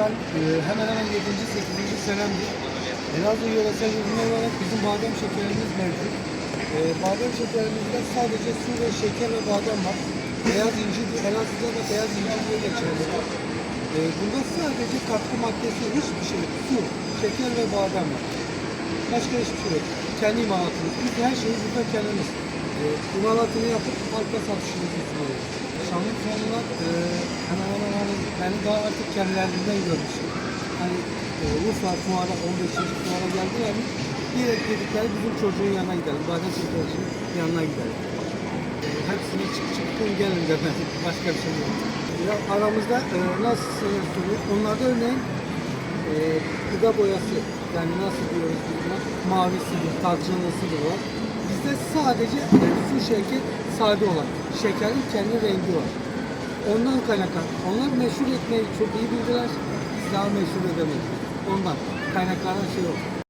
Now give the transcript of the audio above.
ben e, hemen hemen 7. 8. senemdir. Elazığ yöresel ürünü olarak bizim badem şekerimiz mevcut. E, badem şekerimizde sadece su ve şeker ve badem var. Beyaz incir, Elazığ'da da beyaz incir diye geçerli. E, bunda sadece katkı maddesi hiçbir şey yok. Su, şeker ve badem var. Başka hiçbir şey yok. Kendi imalatımız. Biz her şeyi burada kendimiz. E, imalatını yapıp halka satışımızı sunuyoruz. E, hemen hemen hani daha artık kendilerinden görmüş. Hani e, Urfa fuara, 15. fuara geldiler mi? Direkt dedikleri bizim çocuğun yanına gidelim. Badem şekercinin yanına gidelim. E, hepsine çık çıktım gelin demedim. Başka bir şey yok. Ya aramızda e, nasıl söylüyor? Onlarda örneğin e, gıda boyası yani nasıl diyoruz buna? Mavisidir, tarçınlısıdır o. Bizde sadece su şeker sade olan. Şekerin kendi rengi var. Ondan kaynaklan. Onlar meşhur etmeyi çok iyi bildiler. Biz daha meşhur edemedik. Ondan kaynaklanan şey o.